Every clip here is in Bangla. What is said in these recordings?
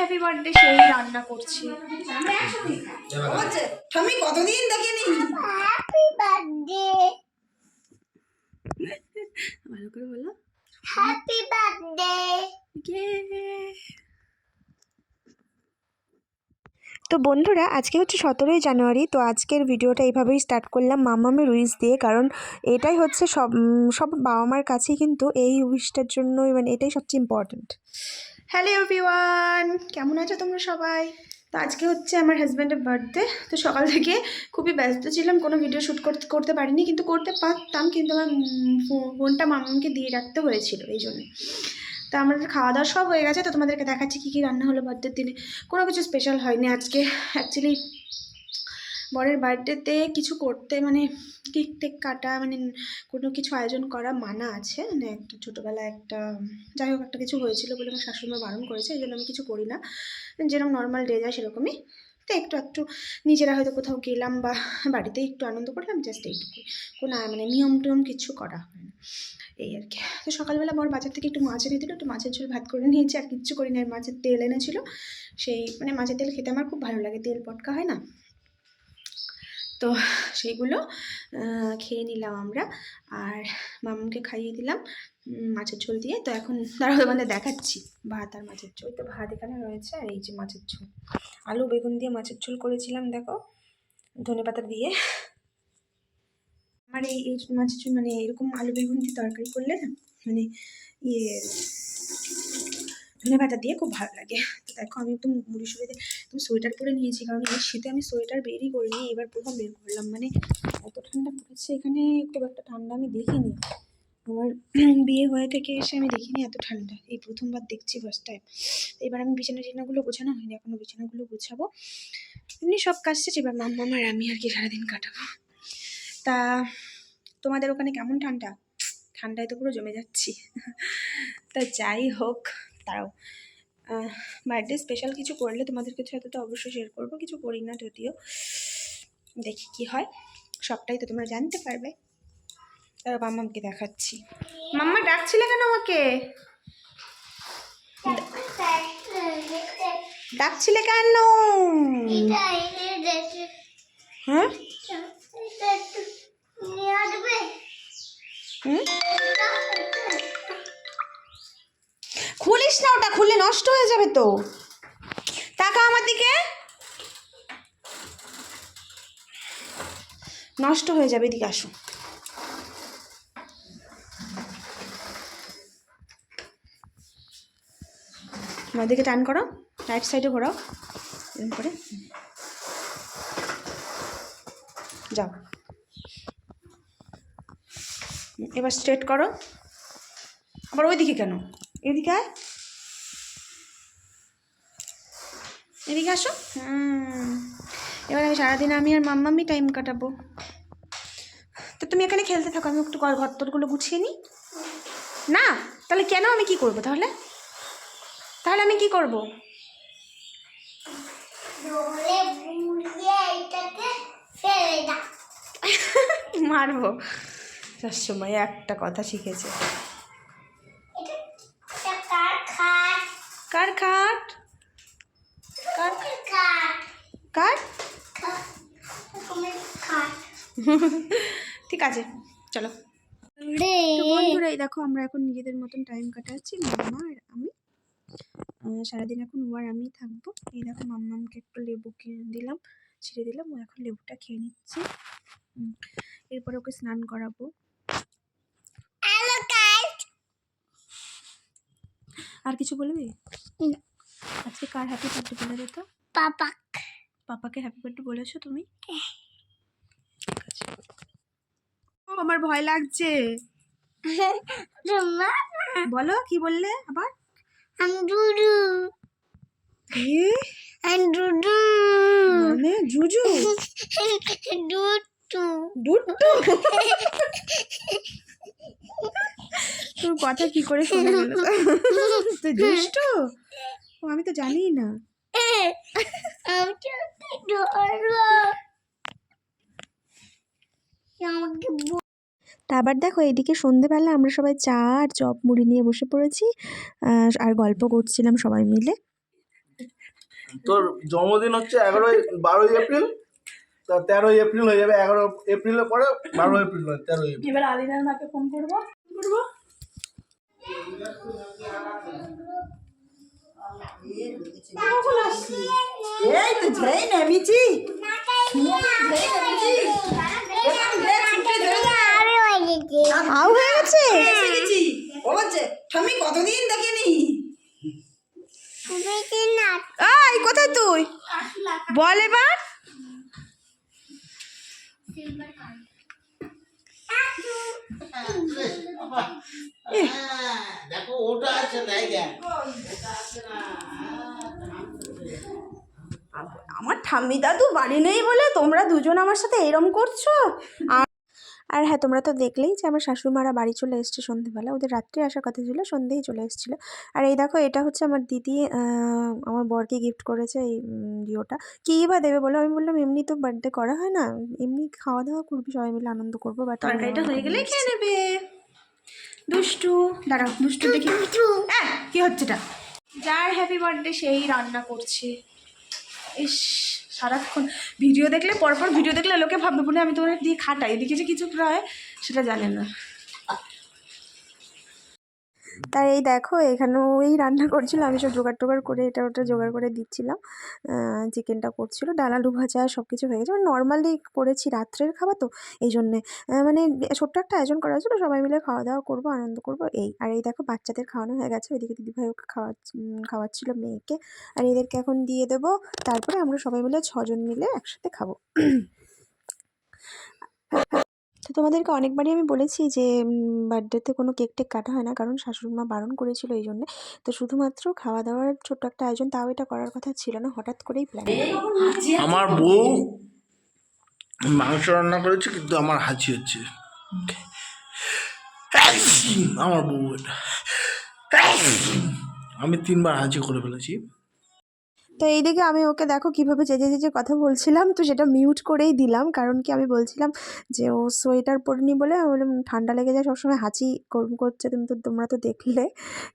হ্যাপি বার্থডে সেই রান্না করছি। আমি কতদিন দেখিনি হ্যাপি বার্থডে ভালো করে বলো। হ্যাপি বার্থডে তো বন্ধুরা আজকে হচ্ছে সতেরোই জানুয়ারি তো আজকের ভিডিওটা এইভাবেই স্টার্ট করলাম মামামের উইশ দিয়ে কারণ এটাই হচ্ছে সব সব বাবা মার কাছেই কিন্তু এই উইশটার জন্যই মানে এটাই সবচেয়ে ইম্পর্ট্যান্ট হ্যালো এভরিওয়ান কেমন আছো তোমরা সবাই? তো আজকে হচ্ছে আমার হাজব্যান্ডের বার্থডে তো সকাল থেকে খুবই ব্যস্ত ছিলাম, কোনো ভিডিও শ্যুট করতে করতে পারিনি, কিন্তু করতে পারতাম, কিন্তু আমার ফোনটা মামাকে দিয়ে রাখতে হয়েছিল, এই জন্য। তো আমাদের খাওয়া দাওয়া সব হয়ে গেছে, তো তোমাদেরকে দেখাচ্ছি কী কী রান্না হলো বার্থডের দিনে। কোনো কিছু স্পেশাল হয়নি আজকে অ্যাকচুয়ালি বরের বার্থডেতে কিছু করতে মানে কেক টেক কাটা মানে কোনো কিছু আয়োজন করা মানা আছে। মানে একটা ছোটোবেলায় একটা, যাই হোক একটা কিছু হয়েছিল বলে আমার শাশুড়ি মা বারণ করেছে, এই জন্য আমি কিছু করি না। যেরকম নর্মাল ডে যায় সেরকমই। তো একটু একটু নিজেরা হয়তো কোথাও গেলাম বা বাড়িতেই একটু আনন্দ করলাম জাস্ট এইটুকুই কোনো মানে নিয়ম টিয়ম কিছু করা হয় না। এই আর কি। তো সকালবেলা বর বাজার থেকে একটু মাছ এনে দিল, একটু মাছের ঝোল ভাত করে নিয়েছি, আর কিচ্ছু করি না মাছের তেল এনেছিল। সেই মানে মাছের তেল খেতে আমার খুব ভালো লাগে, তেল পটকা হয় না? তো সেইগুলো খেয়ে নিলাম আমরা। আর মামুনকে খাইয়ে দিলাম মাছের ঝোল দিয়ে। তো এখন দাঁড়াও, তোমাদের দেখাচ্ছি। ভাত আর মাছের ঝোল। তো ভাত এখানে রয়েছে, আর এই যে মাছের ঝোল। আলু, বেগুন দিয়ে মাছের ঝোল করেছিলাম, দেখো। ধনে পাতা দিয়ে। আমার এই এই মাছের ঝোল মানে এরকম আলু, বেগুন দিয়ে তরকারি করলে না মানে ইয়ে ধনে পাতা দিয়ে খুব ভালো লাগে। তো দেখো, আমি একটু মুড়ি সুড়িতে একদম সোয়েটার পরে নিয়েছি, কারণ এই শীতে আমি সোয়েটার বেরই করিনি, এবার প্রথম বের করলাম। মানে এত ঠান্ডা পড়েছে, এখানে খুব একটা ঠান্ডা আমি দেখিনি। আমার বিয়ে হয়ে থেকে এসে আমি দেখিনি এত ঠান্ডা, এই প্রথমবার দেখছি ফার্স্ট টাইম এবার আমি বিছানা টিছানাগুলো গোছানো হয়নি, এখনও বিছানাগুলো গোছাবো। এমনি সব কাজ শেষ, এবার মাম্মা আর আমি আর কি সারাদিন কাটাবো। তা তোমাদের ওখানে কেমন ঠান্ডা? ঠান্ডায় তো পুরো জমে যাচ্ছি। তা যাই হোক তারাও বার্থডে স্পেশাল কিছু করলে তোমাদেরকে সাথে তো অবশ্যই শেয়ার করব, কিছু করি না যদিও। দেখি কি হয়, সবটাই তো তোমরা জানতে পারবে। তারপর মাম্মাকে দেখাচ্ছি। মাম্মা ডাকছিলে কেন আমাকে? ডাকছিলে কেন? হ্যাঁ? হুম? ওটা খুললে নষ্ট হয়ে যাবে তো। টাকা আমার দিকে। নষ্ট হয়ে যাবে, এদিকে আসো। আমার দিকে টান করো রাইট সাইডে ঘোরাও। এরকম করে যাও। এবার স্ট্রেট করো। আবার ওইদিকে কেন? এদিকে আয়। এদিকে আসো। হুম। এবার আমি সারাদিন আমি আর মাম্মামি টাইম কাটাবো। তো তুমি এখানে খেলতে থাকো আমি একটু ঘর ঘরতরগুলো গুছিয়ে নিই। না তাহলে কেন আমি কি করব তাহলে? তাহলে আমি কি করব? মারবো। তার সময় একটা কথা শিখেছে এটা এটা কার খাট কার খাট কার কার কার খাট তুমি খাট ঠিক আছে চলো। বন্ধুরা এই দেখো আমরা এখন নিজেদের মতন টাইম কাটাচ্ছি মাম্মা আর আমি। সারাদিন এখন ও আর আমি থাকব। এই দেখো মাম্মামকে একটু লেবু কিনে দিলাম ছিঁড়ে দিলাম ও এখন লেবুটা খেয়ে নিচ্ছে। এরপরে ওকে স্নান করাবো। আর কিছু বলবি? না। আজকে কার হ্যাপি বার্থডে বলে দে তো পাপা পাপাকে হ্যাপি বার্থডে বলেছ তুমি? ও, আমার ভয় লাগছে। বলো কি বললে আবার? মানে জুজু? ডুটু দুট্টু তোর কথা কি করে শোনা গেল? তুই দুষ্টু? ও আমি তো জানি না। আমি আমাকে তা আবার দেখো এইদিকে সন্ধেবেলা আমরা সবাই চা আর চপ মুড়ি নিয়ে বসে পড়েছি। আর গল্প করছিলাম সবাই মিলে। তোর জন্মদিন হচ্ছে এগারোই বারোই এপ্রিল? তা তেরোই এপ্রিল হয়ে যাবে এগারো এপ্রিলের পরে বারো এপ্রিল নয় তেরোই এপ্রিল। এবার আলিনার মাকে ফোন করব। করব? এই তো ঝেই নেমেছি। আমি হয়ে গেছি আউ হয়ে গেছে গেছি ও বলছে আমি কতদিন দেখিনি বেশি না আই কোথায় তুই বল এবার দেখো ওটা আছে আমার ঠাম্মি দাদু বাড়ি নেই বলে তোমরা দুজন আমার সাথে এরম করছ? আর হ্যাঁ তোমরা তো দেখলেই যে আমার শাশুড়িমারা বাড়ি চলে এসছে সন্ধেবেলা। ওদের রাত্রে আসার কথা ছিল সন্ধেই চলে এসেছিল। আর এই দেখো এটা হচ্ছে আমার দিদি আমার বরকে গিফট করেছে এই ডিওটা কী বা দেবে বলো? আমি বললাম এমনি তো বার্থডে করা হয় না। এমনি খাওয়া দাওয়া করবি সবাই মিলে আনন্দ করব বাট তরকারিটা হয়ে গেলে খেয়ে নেবে। দুষ্টু দাঁড়াও দুষ্টু দেখি। হ্যাঁ কি হচ্ছে এটা? যার হ্যাপি বার্থডে সেই রান্না করছে। ইস সারাক্ষণ ভিডিও দেখলে পরপর ভিডিও দেখলে লোকে ভাববে বলে আমি তোমার দিয়ে খাটাই এদিকে যে কিছু প্রায় সেটা জানে না। তার এই দেখো, এখানেও এই রান্না করছিল। আমি সব জোগাড় টোগাড় করে এটা ওটা জোগাড় করে দিচ্ছিলাম। চিকেনটা করছিল, ডাল, আলু ভাজা সব কিছু হয়ে গেছে। মানে নর্মালি করেছি রাত্রের খাবার তো, এই জন্যে। মানে ছোট্ট একটা আয়োজন করা হয়েছিল, সবাই মিলে খাওয়া দাওয়া করব, আনন্দ করব, এই। আর এই দেখো, বাচ্চাদের খাওয়ানো হয়ে গেছে। ওইদিকে দিদিভাই ওকে খাওয়া খাওয়াচ্ছিল মেয়েকে। আর এদেরকে এখন দিয়ে দেবো, তারপরে আমরা সবাই মিলে ছজন মিলে একসাথে খাব। তো তোমাদেরকে অনেকবারই আমি বলেছি যে বার্থডেতে কোনো কেক টেক কাটা হয় না। কারণ শাশুড়ি মা বারণ করেছিল এই জন্যে। তো শুধুমাত্র খাওয়া দাওয়ার ছোট্ট একটা আয়োজন তাও এটা করার কথা ছিল না। হঠাৎ করেই প্ল্যান আমার বউ মাংস রান্না করেছে কিন্তু আমার হাঁচি হচ্ছে। আমার বউ এটা। আমি তিনবার হাঁচি করে ফেলেছি। তো এইদিকে আমি ওকে দেখো কীভাবে চেঁচে চেঁচে কথা বলছিলাম। তো সেটা মিউট করেই দিলাম। কারণ কি আমি বলছিলাম যে ও সোয়েটার পরিনি বলে আমি বললাম ঠান্ডা লেগে যায় সবসময় হাঁচি কর- করছে তুমি তো তোমরা তো দেখলে।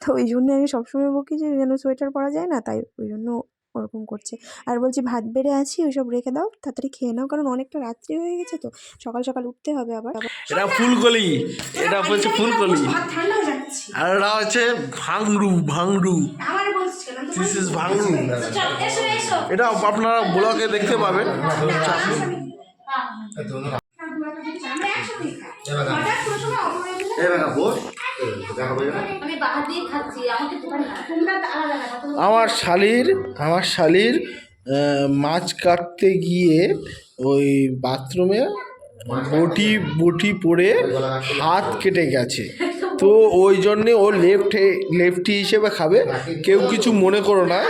তো ওই জন্য আমি সবসময় বকি যে যেন সোয়েটার পরা যায় না? তাই ওই জন্য ওরকম করছে। আর বলছি ভাত বেড়ে আছি ওইসব রেখে দাও তাড়াতাড়ি খেয়ে নাও কারণ অনেকটা রাত্রি হয়ে গেছে তো। সকাল সকাল উঠতে হবে আবার। এটা ফুলকলি এটা বলছে ফুলকলি। ভাত ঠান্ডা হয়ে আর এটা হচ্ছে ভাংরু ভাংরু ইজ ভাংরু এটা আপনারা ব্লগে দেখতে পাবেন। আমার শালির আমার শালির মাছ কাটতে গিয়ে ওই বাথরুমে বটি বটি পড়ে হাত কেটে গেছে। তো ওই জন্যে ও লেফট লেফটি হিসেবে খাবে। কেউ কিছু মনে করো না।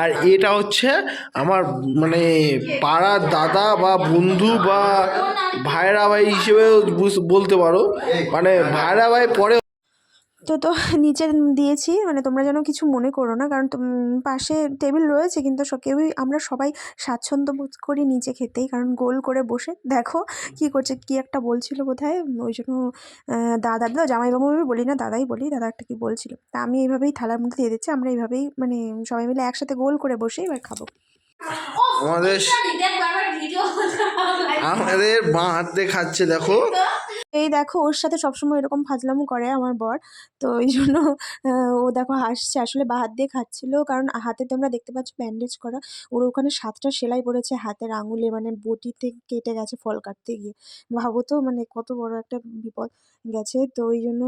আর এটা হচ্ছে আমার মানে পাড়ার দাদা বা বন্ধু বা ভাইরা ভাই হিসেবেও বলতে পারো। মানে ভাইরা ভাই পরে তো তো নিচে দিয়েছি মানে তোমরা যেন কিছু মনে করো না, কারণ পাশে টেবিল রয়েছে, কিন্তু কেউই, আমরা সবাই স্বাচ্ছন্দ্য বোধ করি নিচে খেতেই, কারণ গোল করে বসে, দেখো কি করছে, কি একটা বলছিল বোধহয় ওই জন্য দাদা দাদা জামাইবাবু আমি বলি না, দাদাই বলি, দাদা একটা কি বলছিল, তা আমি এইভাবেই থালার মধ্যে দিয়ে দিচ্ছি, আমরা এইভাবেই মানে সবাই মিলে একসাথে গোল করে বসে এবার খাব। আমাদের আমাদের বাঁ হাত দিয়ে খাচ্ছে দেখো। এই দেখো ওর সাথে সবসময় এরকম ফাজলামো করে আমার বর তো ওই জন্য ও দেখো হাসছে। আসলে বা হাত দিয়ে খাচ্ছিল কারণ হাতে তোমরা দেখতে পাচ্ছ ব্যান্ডেজ করা। ওর ওখানে সাতটা সেলাই পড়েছে হাতের আঙুলে মানে বটিতে কেটে গেছে ফল কাটতে গিয়ে। ভাবো তো মানে কত বড় একটা বিপদ। গেছে। তো ওই জন্য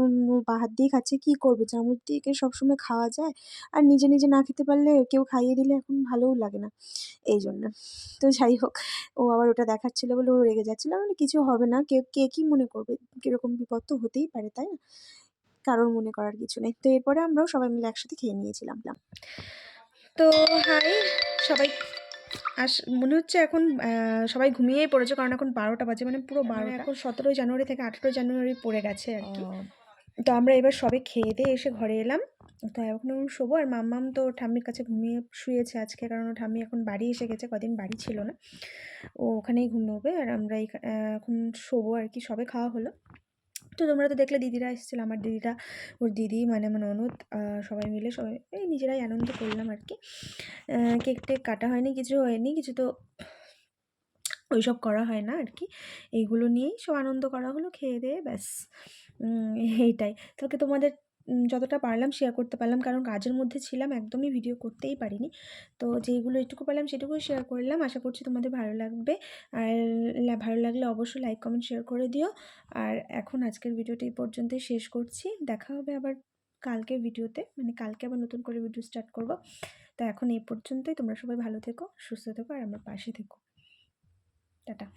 বা দিয়েই খাচ্ছে। কী করবে? চামচ দিয়ে কি সবসময় খাওয়া যায়? আর নিজে নিজে না খেতে পারলে কেউ খাইয়ে দিলে এখন ভালোও লাগে না এই জন্য। তো যাই হোক, ও আবার ওটা দেখাচ্ছিল বলে ও রেগে যাচ্ছিল। মানে কিছু হবে না। কেউ কে কী মনে করবে? কীরকম বিপদ তো হতেই পারে, তাই না? কারোর মনে করার কিছু নেই। তো এরপরে আমরাও সবাই মিলে একসাথে খেয়ে নিয়েছিলাম। তো হাই, সবাই আস মনে হচ্ছে এখন সবাই ঘুমিয়েই পড়েছে কারণ এখন বারোটা বাজে মানে পুরো বারো এখন সতেরোই জানুয়ারি থেকে আঠেরোই জানুয়ারি পড়ে গেছে আর কি। তো আমরা এবার সবে খেয়ে দিয়ে এসে ঘরে এলাম। তো এখন আমি শোবো আর মাম্মাম তো ঠাম্মির কাছে ঘুমিয়ে শুয়েছে আজকে কারণ ওর ঠাম্মি এখন বাড়ি এসে গেছে কদিন বাড়ি ছিল না। ও ওখানেই ঘুমোবে আর আমরা এখন শোবো আর কি সবে খাওয়া হলো। তো তোমরা তো দেখলে দিদিরা এসেছিল, আমার দিদিরা, ওর দিদি মানে আমার ননদ সবাই মিলে সবাই, এই নিজেরাই আনন্দ করলাম আর কি। কেক টেক কাটা হয়নি, কিছু হয়নি, কিছু তো ওই সব করা হয় না আর কি। এইগুলো নিয়েই সব আনন্দ করা হলো, খেয়ে দেয়ে ব্যাস। এইটাই। তোকে তোমাদের যতটা পারলাম শেয়ার করতে পারলাম। কারণ কাজের মধ্যে ছিলাম, একদমই ভিডিও করতেই পারিনি। তো যেইগুলো একটুকু পারলাম সেটুকুই শেয়ার করলাম। আশা করছি তোমাদের ভালো লাগবে। আর ভালো লাগলে অবশ্যই লাইক কমেন্ট শেয়ার করে দিও। আর এখন আজকের ভিডিওটা এই পর্যন্তই শেষ করছি। দেখা হবে আবার কালকের ভিডিওতে মানে কালকে আবার নতুন করে ভিডিও স্টার্ট করব। তো এখন এই পর্যন্তই। তোমরা সবাই ভালো থেকো, সুস্থ থেকো, আর আমার পাশে থেকো। টাটা।